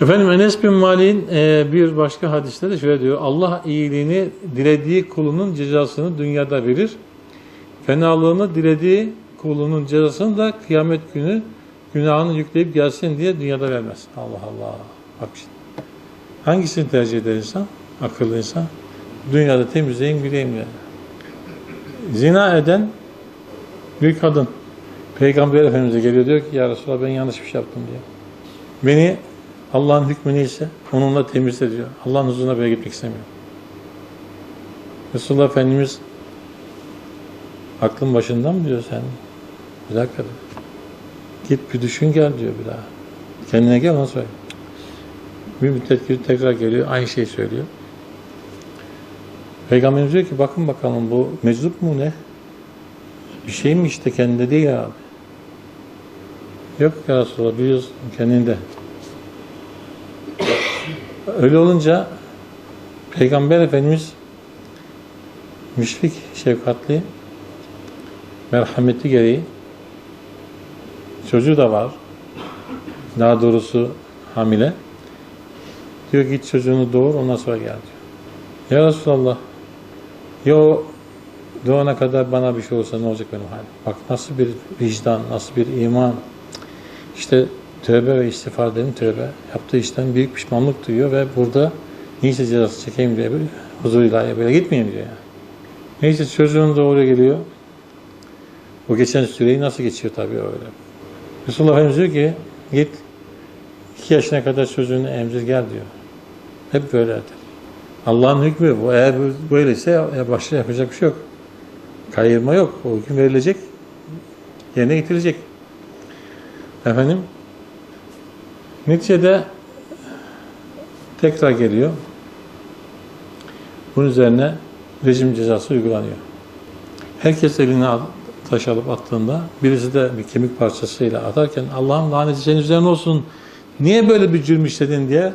Efendim Enes bin Malik'in e, bir başka hadiste de şöyle diyor. Allah iyiliğini dilediği kulunun cezasını dünyada verir. Fenalığını dilediği kulunun cezasını da kıyamet günü günahını yükleyip gelsin diye dünyada vermez. Allah Allah. Bak şimdi. Hangisini tercih eder insan? Akıllı insan. Dünyada temizleyin bileyim yani. Zina eden bir kadın. Peygamber Efendimiz'e geliyor diyor ki ya Resulallah ben yanlış bir şey yaptım diyor. Beni Allah'ın hükmü neyse onunla temizle diyor. Allah'ın huzuruna böyle gitmek istemiyor. Resulullah Efendimiz aklın başından mı diyor sen? Bir dakika diyor. Git bir düşün gel diyor bir daha. Kendine gel ona söyle. Bir müddet gibi tekrar geliyor aynı şeyi söylüyor. Peygamberimiz diyor ki bakın bakalım bu meczup mu ne? Bir şey mi işte kendinde değil abi. Yok ya Resulallah biliyorsun kendinde. Öyle olunca Peygamber Efendimiz müşfik, şefkatli, merhameti gereği çocuğu da var. Daha doğrusu hamile. Diyor git çocuğunu doğur ondan sonra gel diyor. Ya Resulallah ya o doğana kadar bana bir şey olsa ne olacak benim halim? Bak nasıl bir vicdan, nasıl bir iman. İşte tövbe ve istiğfar tövbe. Yaptığı işten büyük pişmanlık duyuyor ve burada neyse cezası çekeyim diye böyle huzur ilahiye böyle gitmeyeyim diyor yani. Neyse çocuğun doğru geliyor. O geçen süreyi nasıl geçiyor tabii öyle. Resulullah Efendimiz diyor ki git iki yaşına kadar çocuğunu emzir gel diyor. Hep böyledir. Allah'ın hükmü bu. Eğer böyleyse ya başka yapacak bir şey yok. Kayırma yok. O hüküm verilecek. Yerine getirilecek. Efendim neticede tekrar geliyor. Bunun üzerine rejim cezası uygulanıyor. Herkes eline al- taş alıp attığında birisi de bir kemik parçasıyla atarken Allah'ım laneti senin üzerine olsun niye böyle bir cürm işledin diye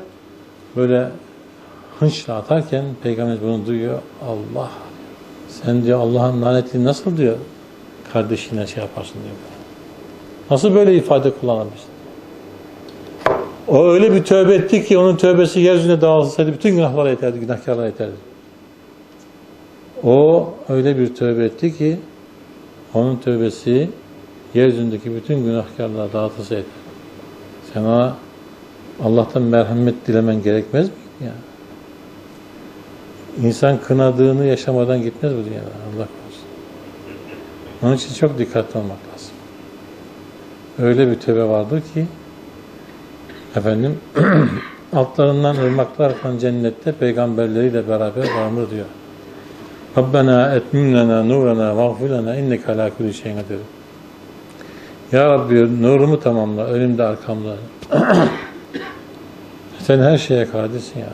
böyle hınçla atarken Peygamber bunu duyuyor. Allah sen diyor Allah'ın lanetini nasıl diyor kardeşine şey yaparsın diyor. Nasıl böyle ifade kullanabilirsin? O öyle bir tövbe etti ki onun tövbesi yeryüzüne dağılsaydı bütün günahlara yeterdi, günahkarlara yeterdi. O öyle bir tövbe etti ki onun tövbesi yeryüzündeki bütün günahkarlara dağıtılsa yeter. Sen ona Allah'tan merhamet dilemen gerekmez mi? Ya? İnsan kınadığını yaşamadan gitmez bu dünyada. Allah korusun. Onun için çok dikkatli olmak lazım. Öyle bir tövbe vardır ki efendim altlarından ırmaklar akan cennette peygamberleriyle beraber vardır diyor. Rabbena etmim lena nurana vagfir lena inneke ala kulli şeyin kadir. Ya Rabbi nurumu tamamla önümde arkamda. Sen her şeye kadirsin ya.